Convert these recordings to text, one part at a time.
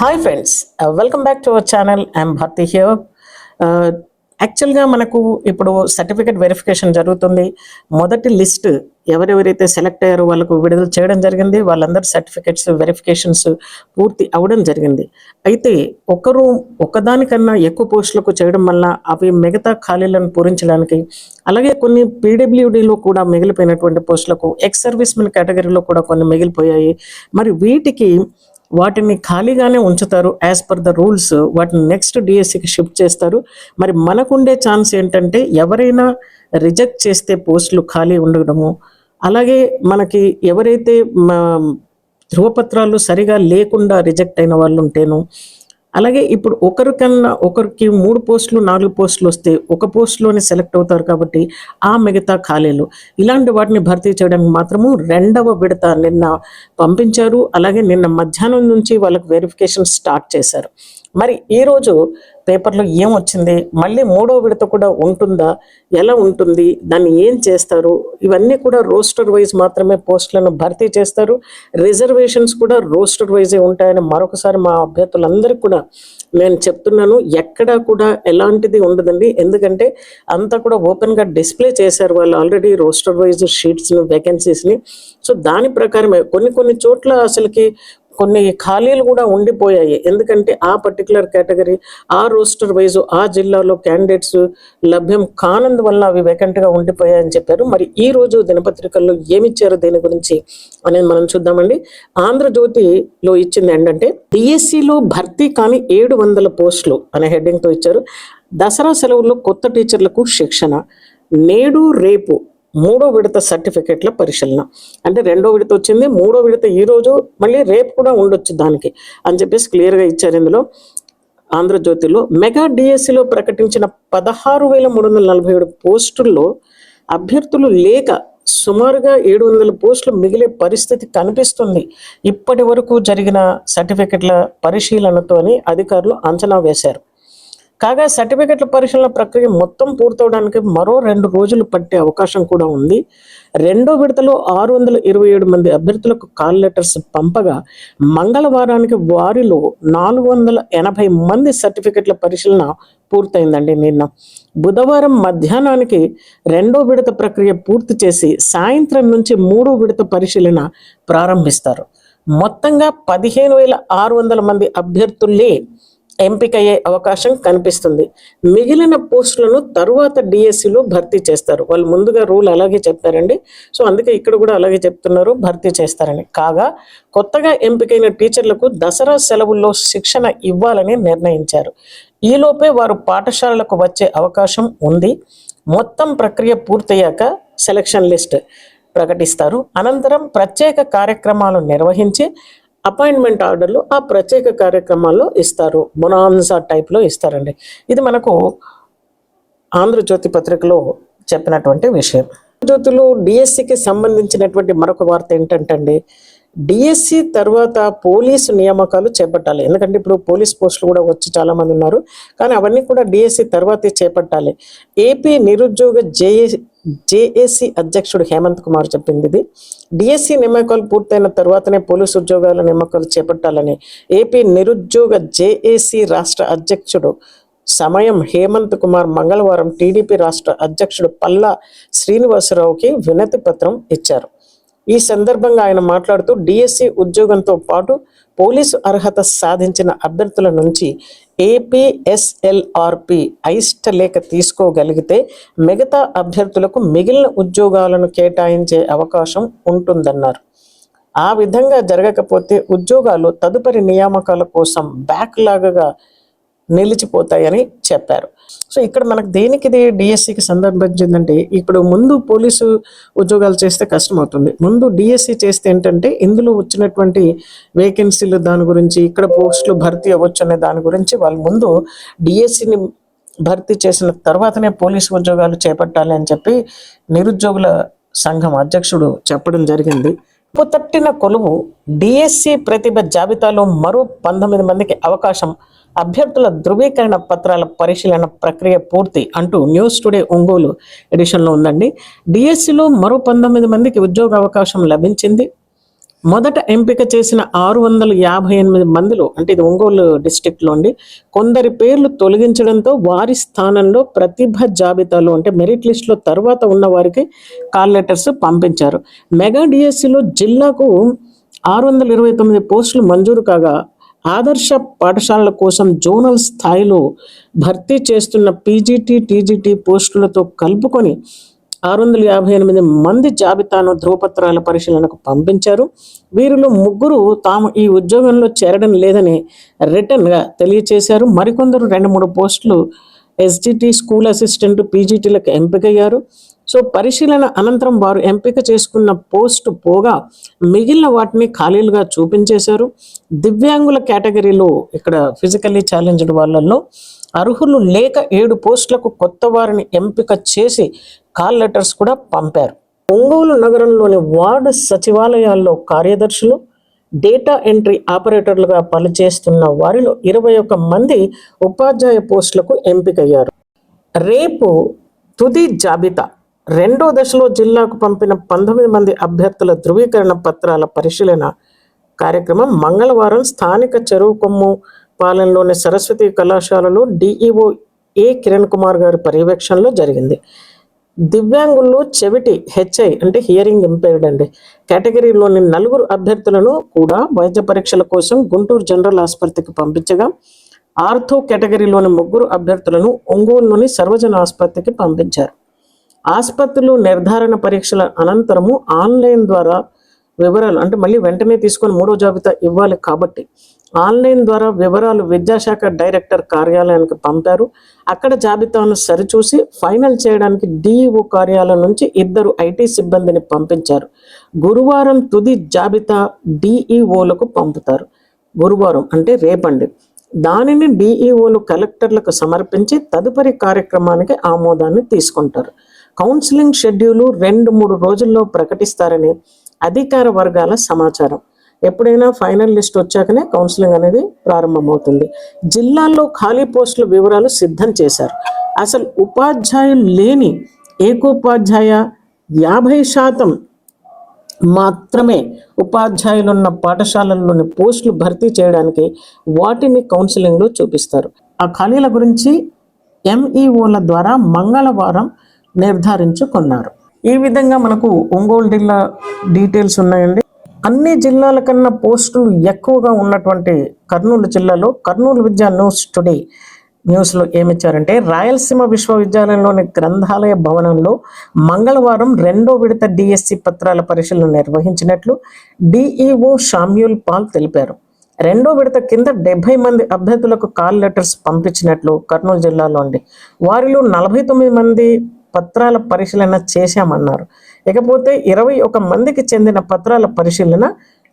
Hi friends welcome back to our channel I'm Bharati here యాక్చువల్గా మనకు ఇప్పుడు certificate verification జరుగుతుంది. మొదటి లిస్ట్ ఎవరెవరైతే సెలెక్ట్ అయ్యారో వాళ్ళకు విడుదల చేయడం జరిగింది. వాళ్ళందరి సర్టిఫికేట్స్ వెరిఫికేషన్స్ పూర్తి అవడం జరిగింది. అయితే ఒకరు ఒకదానికన్నా ఎక్కువ పోస్టులకు చేయడం వల్ల అవి మిగతా ఖాళీలను పూరించడానికి అలాగే కొన్ని పీడబ్ల్యూడీలో కూడా మిగిలిపోయినటువంటి పోస్టులకు ఎక్స్ సర్వీస్ మెన్ కేటగిరీలో కూడా కొన్ని మిగిలిపోయాయి. మరి వీటికి వాటిని ఖాళీగానే ఉంచుతారు యాజ్ పర్ ద రూల్స్ వాటిని నెక్స్ట్ డిఎస్సికి షిఫ్ట్ చేస్తారు. మరి మనకుండే ఛాన్స్ ఏంటంటే ఎవరైనా రిజెక్ట్ చేస్తే పోస్టులు ఖాళీ ఉండడము. అలాగే మనకి ఎవరైతే ధృవపత్రాలు సరిగా లేకుండా రిజెక్ట్ అయిన వాళ్ళు ఉంటేను అలాగే ఇప్పుడు ఒకరికన్నా ఒకరికి మూడు పోస్టులు నాలుగు పోస్టులు వస్తే ఒక పోస్టులోనే సెలెక్ట్ అవుతారు కాబట్టి ఆ మిగతా ఖాళీలు. ఇలాంటి వాటిని భర్తీ చేయడానికి మాత్రము రెండవ విడత నిన్న పంపించారు. అలాగే నిన్న మధ్యాహ్నం నుంచి వాళ్ళకి వెరిఫికేషన్ స్టార్ట్ చేశారు. మరి ఈరోజు పేపర్లో ఏం వచ్చింది? మళ్ళీ మూడో విడత కూడా ఉంటుందా? ఎలా ఉంటుంది? దాన్ని ఏం చేస్తారు? ఇవన్నీ కూడా రోస్టర్ వైజ్ మాత్రమే పోస్టులను భర్తీ చేస్తారు. రిజర్వేషన్స్ కూడా రోస్టర్ వైజే ఉంటాయని మరొకసారి మా అభ్యర్థులందరికీ కూడా నేను చెప్తున్నాను. ఎక్కడా కూడా ఎలాంటిది ఉండదండి. ఎందుకంటే అంతా కూడా ఓపెన్గా డిస్ప్లే చేశారు వాళ్ళు ఆల్రెడీ రోస్టర్ వైజ్ షీట్స్ని వేకెన్సీస్ని సో దాని ప్రకారమే కొన్ని కొన్ని చోట్ల అసలుకి కొన్ని ఖాళీలు కూడా ఉండిపోయాయి. ఎందుకంటే ఆ పర్టికులర్ కేటగిరీ ఆ రోస్టర్ వైజ్ ఆ జిల్లాలో క్యాండిడేట్స్ లభ్యం కానందువల్ల అవి వేకెంట్గా ఉండిపోయాయని చెప్పారు. మరి ఈ రోజు దినపత్రికల్లో ఏమిచ్చారు దీని గురించి అనేది మనం చూద్దామండి. ఆంధ్రజ్యోతిలో ఇచ్చింది ఏంటంటే డిఎస్సిలో భర్తీ కాని ఏడు వందల పోస్టులు అనే హెడ్డింగ్తో ఇచ్చారు. దసరా సెలవుల్లో కొత్త టీచర్లకు శిక్షణ నేడు రేపు మూడో విడత సర్టిఫికెట్ల పరిశీలన. అంటే రెండో విడత వచ్చింది మూడో విడత ఈ రోజు మళ్ళీ రేపు కూడా ఉండొచ్చు దానికి అని చెప్పేసి క్లియర్గా ఇచ్చారు ఇందులో. ఆంధ్రజ్యోతిలో మెగా డిఎస్సిలో ప్రకటించిన పదహారు వేల మూడు వందల నలభై ఏడు పోస్టుల్లో అభ్యర్థులు లేక సుమారుగా ఏడు వందల పోస్టులు మిగిలే పరిస్థితి కనిపిస్తుంది. ఇప్పటి వరకు జరిగిన సర్టిఫికెట్ల పరిశీలనతో అని అధికారులు అంచనా వేశారు. కాగా సర్టిఫికెట్ల పరిశీలన ప్రక్రియ మొత్తం పూర్తవడానికి మరో రెండు రోజులు పట్టే అవకాశం కూడా ఉంది. రెండో విడతలో ఆరు వందల ఇరవై ఏడు మంది అభ్యర్థులకు కాల్ లెటర్స్ పంపగా మంగళవారానికి వారిలో నాలుగు వందల ఎనభై మంది సర్టిఫికెట్ల పరిశీలన పూర్తయిందండి నిన్న. బుధవారం మధ్యాహ్నానికి రెండో విడత ప్రక్రియ పూర్తి చేసి సాయంత్రం నుంచి మూడో విడత పరిశీలన ప్రారంభిస్తారు. మొత్తంగా పదిహేను వేల ఆరు వందల మంది అభ్యర్థులే ఎంపికయ్యే అవకాశం కనిపిస్తుంది. మిగిలిన పోస్టులను తరువాత డిఎస్సిలో భర్తీ చేస్తారు. వాళ్ళు ముందుగా రూల్ అలాగే చెప్పారండి సో అందుకే ఇక్కడ కూడా అలాగే చెప్తున్నారు భర్తీ చేస్తారని. కాగా కొత్తగా ఎంపికైన టీచర్లకు దసరా సెలవుల్లో శిక్షణ ఇవ్వాలని నిర్ణయించారు. ఈలోపే వారు పాఠశాలలకు వచ్చే అవకాశం ఉంది. మొత్తం ప్రక్రియ పూర్తయ్యాక సెలక్షన్ లిస్ట్ ప్రకటిస్తారు. అనంతరం ప్రత్యేక కార్యక్రమాలు నిర్వహించి అపాయింట్మెంట్ ఆర్డర్లు ఆ ప్రత్యేక కార్యక్రమాల్లో ఇస్తారు. బొనాన్సా టైప్లో ఇస్తారండి. ఇది మనకు ఆంధ్రజ్యోతి పత్రికలో చెప్పినటువంటి విషయం. జ్యోతులు డిఎస్సికి సంబంధించినటువంటి మరొక వార్త ఏంటంటే అండి డిఎస్సి తర్వాత పోలీసు నియామకాలు చేపట్టాలి. ఎందుకంటే ఇప్పుడు పోలీస్ పోస్టులు కూడా వచ్చి చాలామంది ఉన్నారు. కానీ అవన్నీ కూడా డిఎస్సి తర్వాతే చేపట్టాలి. ఏపీ నిరుద్యోగ జేఏ జేఏసీ అధ్యక్షుడు హేమంత్ కుమార్ చెప్పింది ఇది. డిఎస్సి నియామకాలు పూర్తయిన తర్వాతనే పోలీసు ఉద్యోగాల నియామకాలు చేపట్టాలని ఏపీ నిరుద్యోగ జేఏసీ రాష్ట్ర అధ్యక్షుడు సమయం హేమంత్ కుమార్ మంగళవారం టీడీపీ రాష్ట్ర అధ్యక్షుడు పల్లా శ్రీనివాసరావుకి వినతి పత్రం ఇచ్చారు. ఈ సందర్భంగా ఆయన మాట్లాడుతూ డిఎస్సి ఉద్యోగంతో పాటు పోలీసు అర్హత సాధించిన అభ్యర్థుల నుంచి ఏపీఎస్ఎల్ఆర్పి అయిష్ట లేఖ తీసుకోగలిగితే మిగతా అభ్యర్థులకు మిగిలిన ఉద్యోగాలను కేటాయించే అవకాశం ఉంటుందన్నారు. ఆ విధంగా జరగకపోతే ఉద్యోగాలు తదుపరి నియామకాల కోసం బ్యాక్లాగ్గా నిలిచిపోతాయని చెప్పారు. సో ఇక్కడ మనకు దేనికి ఇది డిఎస్సికి సందర్భించిందంటే ఇప్పుడు ముందు పోలీసు ఉద్యోగాలు చేస్తే కష్టం అవుతుంది ముందు డిఎస్సి చేస్తే ఏంటంటే ఇందులో వచ్చినటువంటి వేకెన్సీలు దాని గురించి ఇక్కడ పోస్టులు భర్తీ అవ్వచ్చు అనే దాని గురించి వాళ్ళు ముందు డిఎస్సిని భర్తీ చేసిన తర్వాతనే పోలీసు ఉద్యోగాలు చేపట్టాలి అని చెప్పి నిరుద్యోగుల సంఘం అధ్యక్షుడు చెప్పడం జరిగింది. తట్టిన కొలువు డిఎస్సి ప్రతిభ జాబితాలో మరో పంతొమ్మిది మందికి అవకాశం అభ్యర్థుల ధృవీకరణ పత్రాల పరిశీలన ప్రక్రియ పూర్తి అంటూ న్యూస్ టుడే ఒంగోలు ఎడిషన్లో ఉందండి. డిఎస్సిలో మరో పంతొమ్మిది మందికి ఉద్యోగ అవకాశం లభించింది. మొదట ఎంపిక చేసిన ఆరు వందల యాభై ఎనిమిది మందిలో అంటే ఇది ఒంగోలు డిస్టిక్లో అండి కొందరి పేర్లు తొలగించడంతో వారి స్థానంలో ప్రతిభ జాబితాలో అంటే మెరిట్ లిస్ట్లో తర్వాత ఉన్న వారికి కాల్ లెటర్స్ పంపించారు. మెగా డిఎస్సిలో జిల్లాకు ఆరు వందల ఇరవై తొమ్మిది పోస్టులు మంజూరు కాగా ఆదర్శ పాఠశాలల కోసం జోనల్ స్థాయిలో భర్తీ చేస్తున్న పీజీటీ టీజీటీ పోస్టులతో కలుపుకొని ఆరు వందల యాభై ఎనిమిది మంది జాబితాను ధృవపత్రాల పరిశీలనకు పంపించారు. వీరిలో ముగ్గురు తాము ఈ ఉద్యోగంలో చేరడం లేదని రిటర్న్గా తెలియచేశారు. మరికొందరు రెండు మూడు పోస్టులు ఎస్జిటి స్కూల్ అసిస్టెంట్ పీజీటీలకు ఎంపికయ్యారు. సో పరిశీలన అనంతరం వారు ఎంపిక చేసుకున్న పోస్టు పోగా మిగిలిన వాటిని ఖాళీలుగా చూపించేశారు. దివ్యాంగుల కేటగిరీలో ఇక్కడ ఫిజికల్లీ ఛాలెంజ్డ్ వాళ్ళల్లో అర్హులు లేక ఏడు పోస్టులకు కొత్త వారిని ఎంపిక చేసి కాల్ లెటర్స్ కూడా పంపారు. ఒంగోలు నగరంలోని వార్డు సచివాలయాల్లో కార్యదర్శులు డేటా ఎంట్రీ ఆపరేటర్లుగా పనిచేస్తున్న వారిలో ఇరవై ఒక్క మంది ఉపాధ్యాయ పోస్టులకు ఎంపికయ్యారు. రేపు తుది జాబితా రెండో దశలో జిల్లాకు పంపిన పంతొమ్మిది మంది అభ్యర్థుల ధృవీకరణ పత్రాల పరిశీలన కార్యక్రమం మంగళవారం స్థానిక చెరువు కొమ్ము పాలెంలోని సరస్వతి కళాశాలలో డిఈఓ ఏ కిరణ్ కుమార్ గారి పర్యవేక్షణలో జరిగింది. దివ్యాంగుల్లో చెవిటి హెచ్ఐ అంటే హియరింగ్ ఇంపైర్డ్ అండి. కేటగిరీలోని నలుగురు అభ్యర్థులను కూడా వైద్య పరీక్షల కోసం గుంటూరు జనరల్ ఆసుపత్రికి పంపించగా ఆర్థో కేటగిరీలోని ముగ్గురు అభ్యర్థులను ఒంగోలులోని సర్వజన ఆసుపత్రికి పంపించారు. ఆసుపత్రులు నిర్ధారణ పరీక్షల అనంతరము ఆన్లైన్ ద్వారా వివరాలు అంటే మళ్ళీ వెంటనే తీసుకొని మూడో జాబితా ఇవ్వాలి కాబట్టి ఆన్లైన్ ద్వారా వివరాలు విద్యాశాఖ డైరెక్టర్ కార్యాలయానికి పంపారు. అక్కడ జాబితాను సరిచూసి ఫైనల్ చేయడానికి డిఈఓ కార్యాలయం నుంచి ఇద్దరు ఐటీ సిబ్బందిని పంపించారు. గురువారం తుది జాబితా డిఈఓలకు పంపుతారు. గురువారం అంటే రేపండి. దానిని డిఈఓలు కలెక్టర్లకు సమర్పించి తదుపరి కార్యక్రమానికి ఆమోదాన్ని తీసుకుంటారు. కౌన్సిలింగ్ షెడ్యూలు రెండు మూడు రోజుల్లో ప్రకటిస్తారని అధికార వర్గాల సమాచారం. ఎప్పుడైనా ఫైనల్ లిస్ట్ వచ్చాకనే కౌన్సిలింగ్ అనేది ప్రారంభమవుతుంది. జిల్లాల్లో ఖాళీ పోస్టుల వివరాలు సిద్ధం చేశారు. అసలు ఉపాధ్యాయులు లేని ఏకోపాధ్యాయ యాభై శాతం మాత్రమే ఉపాధ్యాయులున్న పాఠశాలల్లోని పోస్టులు భర్తీ చేయడానికి వాటిని కౌన్సిలింగ్లో చూపిస్తారు. ఆ ఖాళీల గురించి ఎంఈఓల ద్వారా మంగళవారం నిర్ధారించుకున్నారు. ఈ విధంగా మనకు ఒంగోలు జిల్లా డీటెయిల్స్ ఉన్నాయండి. అన్ని జిల్లాల కన్నా పోస్టులు ఎక్కువగా ఉన్నటువంటి కర్నూలు జిల్లాలో కర్నూలు విద్యా న్యూస్ టుడే న్యూస్లో ఏమిచ్చారంటే రాయలసీమ విశ్వవిద్యాలయంలోని గ్రంథాలయ భవనంలో మంగళవారం రెండో విడత డిఎస్సి పత్రాల పరిశీలన నిర్వహించినట్లు డిఈఓ షామ్యూల్ పాల్ తెలిపారు. రెండో విడత కింద డెబ్బై మంది అభ్యర్థులకు కాల్ లెటర్స్ పంపించినట్లు కర్నూలు జిల్లాలో ఉంది. వారిలో నలభై తొమ్మిది మంది పత్రాల పరిశీలన చేశామన్నారు. ఇకపోతే ఇరవై ఒక మందికి చెందిన పత్రాల పరిశీలన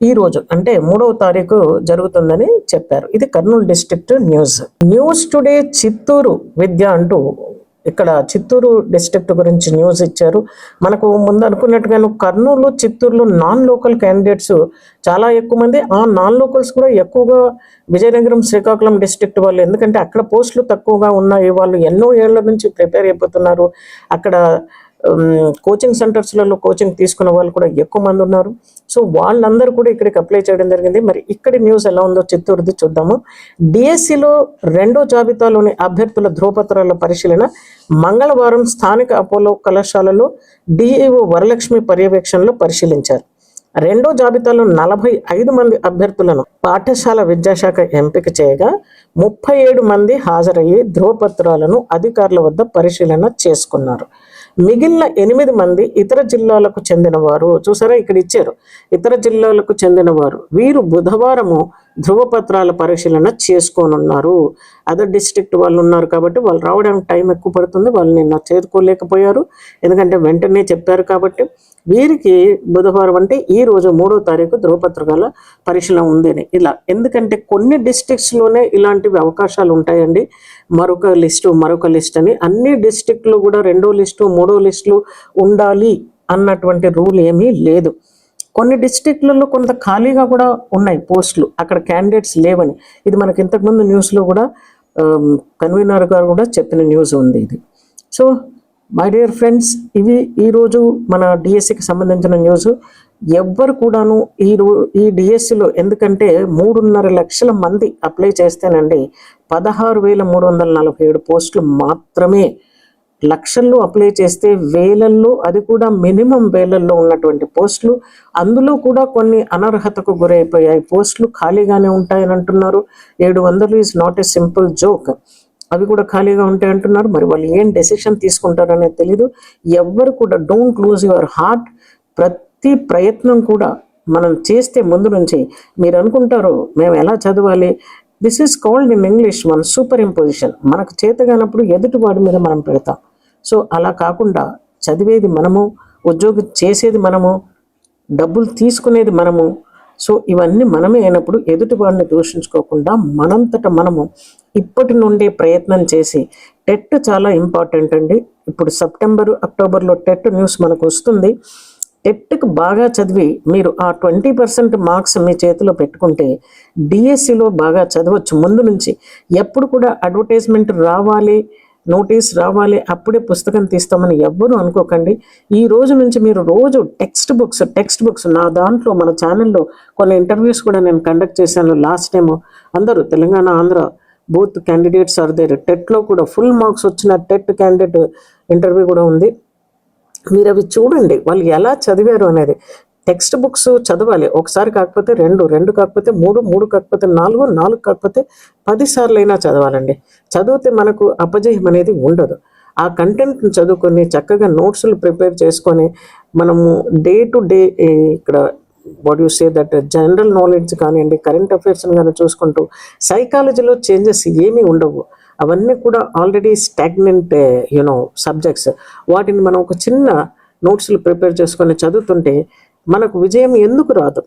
ఈ రోజు అంటే మూడవ తారీఖు జరుగుతుందని చెప్పారు. ఇది Kurnool district news. News today Chittoor విద్య అంటూ ఇక్కడ చిత్తూరు డిస్ట్రిక్ట్ గురించి న్యూస్ ఇచ్చారు. మనకు ముందు అనుకున్నట్టుగాను కర్నూలు చిత్తూరులో నాన్ లోకల్ క్యాండిడేట్స్ చాలా ఎక్కువ మంది. ఆ నాన్ లోకల్స్ కూడా ఎక్కువగా విజయనగరం శ్రీకాకుళం డిస్ట్రిక్ట్ వాళ్ళు. ఎందుకంటే అక్కడ పోస్టులు తక్కువగా ఉన్నాయి. వాళ్ళు ఎన్నో ఏళ్ళ నుంచి ప్రిపేర్ అయిపోతున్నారు. అక్కడ కోచింగ్ సెంటర్స్లలో కోచింగ్ తీసుకున్న వాళ్ళు కూడా ఎక్కువ మంది ఉన్నారు. సో వాళ్ళందరూ కూడా ఇక్కడికి అప్లై చేయడం జరిగింది. మరి ఇక్కడి న్యూస్ ఎలా ఉందో చిత్తూరుది చూద్దాము. డిఎస్సిలో రెండో జాబితాలోని అభ్యర్థుల ధ్రువపత్రాల పరిశీలన మంగళవారం స్థానిక అపోలో కళాశాలలో డిఈఓ వరలక్ష్మి పర్యవేక్షణలో పరిశీలించారు. రెండో జాబితాలో నలభై ఐదు మంది అభ్యర్థులను పాఠశాల విద్యాశాఖ ఎంపిక చేయగా ముప్పై ఏడు మంది హాజరయ్యి ధ్రువపత్రాలను అధికారుల వద్ద పరిశీలన చేసుకున్నారు. మిగిలిన ఎనిమిది మంది ఇతర జిల్లాలకు చెందినవారు. చూసారా? ఇక్కడ ఇచ్చారు. ఇతర జిల్లాలకు చెందినవారు. వీరు బుధవారము ధృవపత్రాల పరిశీలన చేసుకోనున్నారు. అదర్ డిస్ట్రిక్ట్ వాళ్ళు ఉన్నారు కాబట్టి వాళ్ళు రావడానికి టైం ఎక్కువ పడుతుంది. వాళ్ళు నిన్న చేరుకోలేకపోయారు. ఎందుకంటే వెంటనే చెప్పారు కాబట్టి వీరికి బుధవారం అంటే ఈ రోజు మూడో తారీఖు ధ్రువపత్రికల పరిశీలన ఉందని ఇలా ఎందుకంటే కొన్ని డిస్ట్రిక్ట్స్లోనే ఇలాంటివి అవకాశాలు ఉంటాయండి. మరొక లిస్టు మరొక లిస్ట్ అని అన్ని డిస్ట్రిక్ట్లు కూడా రెండో లిస్టు మూడో లిస్టులు ఉండాలి అన్నటువంటి రూల్ ఏమీ లేదు. కొన్ని డిస్ట్రిక్ట్లలో కొంత ఖాళీగా కూడా ఉన్నాయి పోస్టులు అక్కడ క్యాండిడేట్స్ లేవని. ఇది మనకి ఇంతకుముందు న్యూస్లో కూడా కన్వీనర్ గారు కూడా చెప్పిన న్యూస్ ఉంది ఇది. సో మై డియర్ ఫ్రెండ్స్ ఇవి ఈరోజు మన డిఎస్సికి సంబంధించిన న్యూస్ ఎవ్వరు కూడాను ఈ రో ఈ డిఎస్సిలో ఎందుకంటే మూడున్నర లక్షల మంది అప్లై చేస్తేనండి పదహారు వేల మూడు వందల నలభై ఏడు పోస్టులు మాత్రమే. లక్షల్లో అప్లై చేస్తే వేలల్లో అది కూడా మినిమం వేలల్లో ఉన్నటువంటి పోస్టులు. అందులో కూడా కొన్ని అనర్హతకు గురైపోయాయి. పోస్టులు ఖాళీగానే ఉంటాయని అంటున్నారు. ఏడు వందలు is not a simple joke అవి కూడా ఖాళీగా ఉంటాయి అంటున్నారు. మరి వాళ్ళు ఏం డెసిషన్ తీసుకుంటారు అనేది తెలీదు. ఎవ్వరు కూడా డోంట్ లూజ్ యువర్ హార్ట్ ప్రతి ప్రయత్నం కూడా మనం చేస్తే ముందు నుంచి మీరు అనుకుంటారు మేము ఎలా చదవాలి? This is called in English one super imposition మనకు చేతగానప్పుడు ఎదుటి వాడి మీద మనం పెడతాం. సో అలా కాకుండా చదివేది మనము ఉద్యోగం చేసేది మనము డబ్బులు తీసుకునేది మనము. సో ఇవన్నీ మనమే అయినప్పుడు ఎదుటి వాడిని దూషించుకోకుండా మనంతట మనము ఇప్పటి నుండే ప్రయత్నం చేసి టెట్ చాలా ఇంపార్టెంట్ అండి. ఇప్పుడు సెప్టెంబర్ అక్టోబర్లో టెట్ న్యూస్ మనకు వస్తుంది. టెట్కు బాగా చదివి మీరు ఆ ట్వంటీ పర్సెంట్ మార్క్స్ మీ చేతిలో పెట్టుకుంటే డిఎస్సిలో బాగా చదవచ్చు. ముందు నుంచి ఎప్పుడు కూడా అడ్వర్టైజ్మెంట్ రావాలి నోటీస్ రావాలి అప్పుడే పుస్తకం తీస్తామని ఎవ్వరూ అనుకోకండి. ఈ రోజు నుంచి మీరు రోజు టెక్స్ట్ బుక్స్ టెక్స్ట్ బుక్స్ నా దాంట్లో మన ఛానల్లో కొన్ని ఇంటర్వ్యూస్ కూడా నేను కండక్ట్ చేశాను లాస్ట్ టైము. అందరూ Telangana Andhra both candidates are there టెట్లో కూడా ఫుల్ మార్క్స్ వచ్చిన టెట్ క్యాండిడేట్ ఇంటర్వ్యూ కూడా ఉంది. మీరు అవి చూడండి. వాళ్ళు ఎలా చదివారు అనేది. టెక్స్ట్ బుక్స్ చదవాలి. ఒకసారి కాకపోతే రెండు రెండు కాకపోతే మూడు మూడు కాకపోతే నాలుగు నాలుగు కాకపోతే పదిసార్లు అయినా చదవాలండి. చదివితే మనకు అపజయం అనేది ఉండదు. ఆ కంటెంట్ని చదువుకొని చక్కగా నోట్స్లు ప్రిపేర్ చేసుకొని మనము డే టు డే ఇక్కడ what you say that general knowledge కానివ్వండి కరెంట్ అఫైర్స్ కానీ చూసుకుంటూ సైకాలజీలో చేంజెస్ ఏమీ ఉండవు. అవన్నీ కూడా ఆల్రెడీ స్టాగ్నెంట్ యూనో సబ్జెక్ట్స్ వాటిని మనం ఒక చిన్న నోట్స్లు ప్రిపేర్ చేసుకొని చదువుతుంటే మనకు విజయం ఎందుకు రాదు?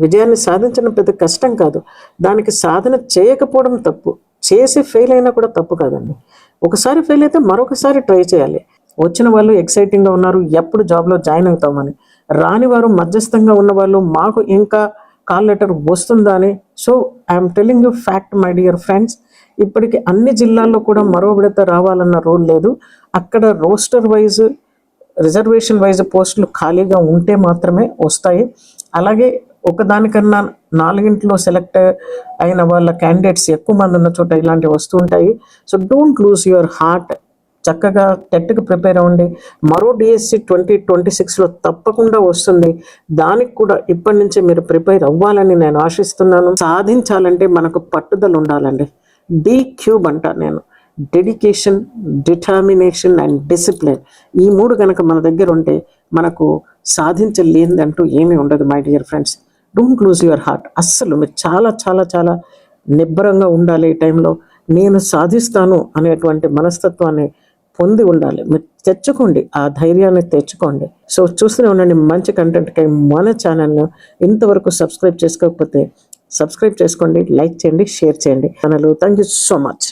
విజయాన్ని సాధించడం పెద్ద కష్టం కాదు. దానికి సాధన చేయకపోవడం తప్పు. చేసి ఫెయిల్ అయినా కూడా తప్పు కాదండి. ఒకసారి ఫెయిల్ అయితే మరొకసారి ట్రై చేయాలి. వచ్చిన వాళ్ళు ఎక్సైటింగ్గా ఉన్నారు ఎప్పుడు జాబ్లో జాయిన్ అవుతామని. రానివారు మధ్యస్థంగా ఉన్న వాళ్ళు మాకు ఇంకా కాల్ లెటర్ వస్తుందా అని so I'm telling you fact my dear friends ఇప్పటికి అన్ని జిల్లాల్లో కూడా మరో విడత రావాలన్న రూల్ లేదు. అక్కడ రోస్టర్ వైజ్ రిజర్వేషన్ వైజ్ పోస్టులు ఖాళీగా ఉంటే మాత్రమే వస్తాయి. అలాగే ఒకదానికన్నా నాలుగింట్లో సెలెక్ట్ అయిన వాళ్ళ క్యాండిడేట్స్ ఎక్కువ మంది ఉన్న చోట ఇలాంటివి వస్తుంటాయి so don't lose your heart చక్కగా టెట్కి ప్రిపేర్ అవ్వండి. మరో డిఎస్సి ట్వంటీ ట్వంటీ సిక్స్లో తప్పకుండా వస్తుంది. దానికి కూడా ఇప్పటి నుంచే మీరు ప్రిపేర్ అవ్వాలని నేను ఆశిస్తున్నాను. సాధించాలంటే మనకు పట్టుదల ఉండాలండి. డి క్యూబ్ అంట నేను. డెడికేషన్ డిటర్మినేషన్ అండ్ డిసిప్లిన్ ఈ మూడు కనుక మన దగ్గర ఉంటే మనకు సాధించలేదంటూ ఏమీ ఉండదు my dear friends don't lose your heart అస్సలు మీరు చాలా చాలా చాలా నిబ్బరంగా ఉండాలి ఈ టైంలో. నేను సాధిస్తాను అనేటువంటి మనస్తత్వాన్ని పొంది ఉండాలి. మీరు తెచ్చుకోండి. ఆ ధైర్యాన్ని తెచ్చుకోండి. సో చూస్తూనే ఉండండి. మంచి కంటెంట్కై మన ఛానల్ను ఇంతవరకు సబ్స్క్రైబ్ చేసుకోకపోతే సబ్స్క్రైబ్ చేసుకోండి లైక్ చేయండి షేర్ చేయండి. Channel thank you so much